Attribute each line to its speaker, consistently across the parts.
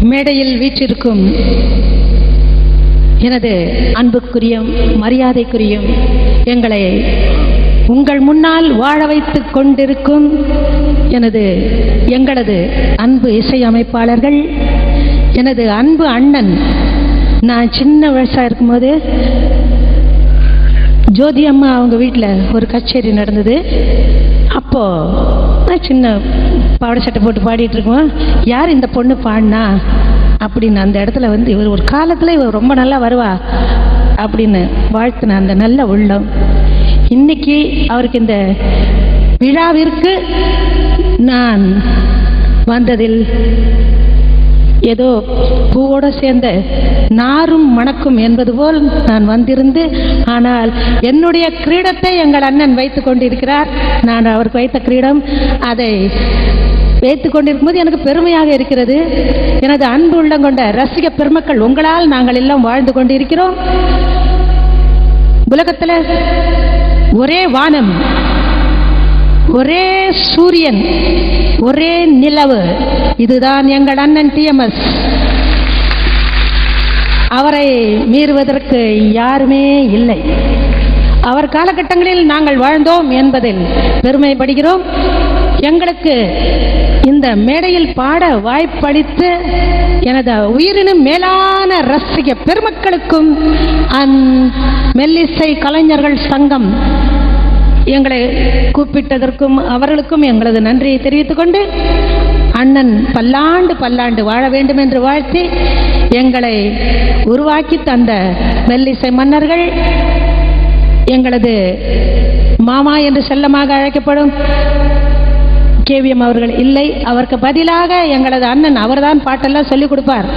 Speaker 1: மேடையில் வீற்றிருக்கும் எனது அன்புக்குரியும் மரியாதைக்குரியும் எங்களை உங்கள் முன்னால் வாழ வைத்துக் கொண்டிருக்கும் எனது எங்களது அன்பு இசையமைப்பாளர்கள் எனது அன்பு அண்ணன். நான் சின்ன வயசாக இருக்கும்போது ஜோதி அம்மா அவங்க வீட்டில் ஒரு கச்சேரி நடந்தது. அப்போது சின்ன பாவாடை சட்டை போட்டு பாடிட்டு இருக்கோம்? யார் இந்த பொண்ணு பாடினா? அப்படின்னு அந்த இடத்துல வந்து இவர் ஒரு காலத்தில் இவர் ரொம்ப நல்லா வருவா அப்படின்னு வாழ்த்தின அந்த நல்ல உள்ளம். இன்னைக்கு அவருக்கு இந்த விழாவிற்கு நான் வந்ததில் ஏதோ பூவோட சேர்ந்த நாரும் மணக்கும் என்பது போல் நான் வந்திருந்து ஆனால் என்னுடைய கிரீடத்தை எங்கள் அண்ணன் வைத்து கொண்டிருக்கிறார். நான் அவருக்கு வைத்த கிரீடம் அதை வைத்து கொண்டிருக்கும்போது எனக்கு பெருமையாக இருக்கிறது. எனது அன்பு உள்ளம் கொண்ட ரசிக பெருமக்கள் உங்களால் நாங்கள் எல்லாம் வாழ்ந்து கொண்டிருக்கிறோம். உலகத்தில் ஒரே வானம். ஒரே சூரியன் ஒரே நிலவு. இதுதான் எங்கள் அண்ணன் டிஎம்எஸ். அவரை மீறுவதற்கு யாருமே இல்லை. அவர் காலகட்டங்களில் நாங்கள் வாழ்ந்தோம் என்பதில் பெருமைப்படுகிறோம். எங்களுக்கு இந்த மேடையில் பாட வாய்ப்பளித்து எனது உயிரினும் மேலான ரசிக பெருமக்களுக்கும் அந் மெல்லிசை கலைஞர்கள் சங்கம் எங்களை கூப்பிட்டதற்கும் அவர்களுக்கும் எங்களது நன்றியை தெரிவித்துக் கொண்டு அண்ணன் பல்லாண்டு பல்லாண்டு வாழ வேண்டும் என்று வாழ்த்தி எங்களை உருவாக்கி தந்த மெல்லிசை மன்னர்கள் எங்களது மாமா என்று செல்லமாக அழைக்கப்படும் கேவிஎம் அவர்கள் இல்லை அவருக்கு பதிலாக எங்களது அண்ணன் அவர்தான் பாட்டெல்லாம் சொல்லிக் கொடுப்பார்.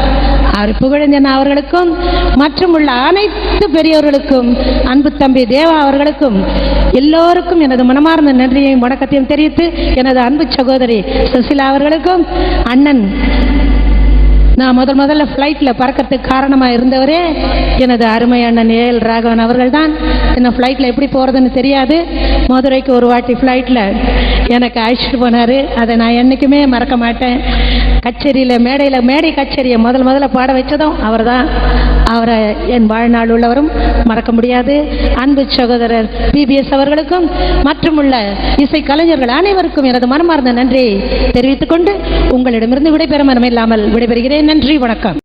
Speaker 1: அவர் புகழஞ்சன் அவர்களுக்கும் மற்றும் உள்ள அனைத்து பெரியவர்களுக்கும் அன்பு தம்பி தேவா அவர்களுக்கும் எல்லோருக்கும் எனது மனமார்ந்த நன்றியையும் வணக்கத்தையும் தெரிவித்து எனது அன்பு சகோதரி சுசிலா அவர்களுக்கும் அண்ணன் நான் முதல் முதல்ல ஃப்ளைட்டில் பறக்கிறதுக்கு காரணமாக இருந்தவரே எனது அருமை அண்ணன் ஏஎல் ராகவன் அவர்கள் தான் என்ன ஃப்ளைட்டில் எப்படி போகிறதுன்னு தெரியாது. மதுரைக்கு ஒரு வாட்டி ஃப்ளைட்டில் எனக்கு அழைச்சிட்டு போனார். அதை நான் என்றைக்குமே மறக்க மாட்டேன். கச்சேரியில் மேடையில் மேடை கச்சேரியை முதல் முதல்ல பாட வச்சதும் அவர் தான் அவரை என் வாழ்நாள் உள்ளவரும் மறக்க முடியாது. அன்பு சகோதரர் பிபிஎஸ் அவர்களுக்கும் மற்றும் உள்ள இசை கலைஞர்கள் அனைவருக்கும் எனது மனமார்ந்த நன்றியை தெரிவித்துக்கொண்டு உங்களிடமிருந்து விடைபெற மனமில்லாமல் விடைபெறுகிறேன். நன்றி வணக்கம்.